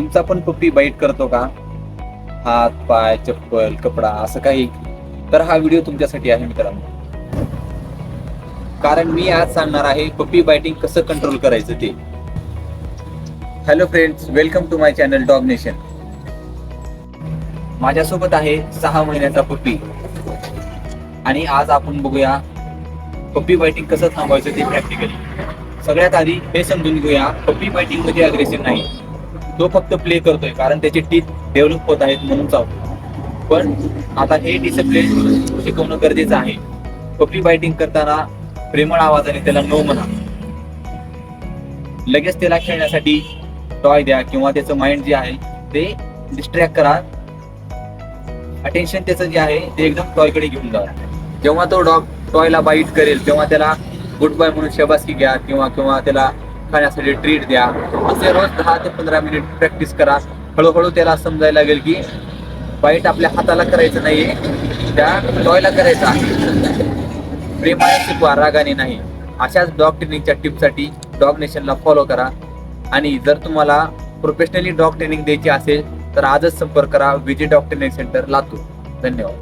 तुमचा पण पप्पी बाईट करतो का? हात पाय चप्पल कपडा असं काही? तर हा व्हिडिओ तुमच्यासाठी आहे मित्रांनो. कारण मी आज सांगणार आहे पप्पी बायटिंग कसं कंट्रोल करायचं ते. Hello friends welcome to my channel dog nation माझ्यासोबत आहे सहा महिन्याचा पप्पी. आणि आज आपण बघूया पप्पी बायटिंग कसं थांबवायचं ते प्रॅक्टिकली सगळ्यात आधी हे समजून घेऊया पप्पी बायटिंगमध्ये अग्रेसिव्ह नाही. तो फक्त प्ले करतोय कारण त्याची टीथ डेव्हलप होत आहेत म्हणून चालतो पण आता हे डिसिप्लिन शिकवणं गरजेचं आहे. पप्पी बायटिंग करताना प्रेमळ आवाजाने त्याला नो म्हणा. लगेच त्याला खेळण्यासाठी टॉय द्या किंवा त्याचं माइंड जे आहे ते डिस्ट्रॅक्ट करा. अटेन्शन त्याचं जे आहे ते एकदम टॉयकडे घेऊन जा जेव्हा तो डॉग टॉयला बाईट करेल तेव्हा त्याला गुड बाय म्हणून शबासकी घ्या किंवा किंवा त्याला खाण्यासाठी ट्रीट द्या. असे रोज दहा ते पंधरा मिनिट प्रॅक्टिस करा. हळूहळू त्याला समजायला लागेल की बाईट आपल्या हाताला करायचं नाहीये त्या टॉयला करायचं आहे. प्रेमाने शिकवा रागाने नाही. अशाच डॉग ट्रेनिंगच्या टिपसाठी डॉग नेशनला फॉलो करा. आणि जर तुम्हाला प्रोफेशनली डॉग ट्रेनिंग द्यायची असेल तर आजच संपर्क करा. Vijay dog training centre Latur. धन्यवाद.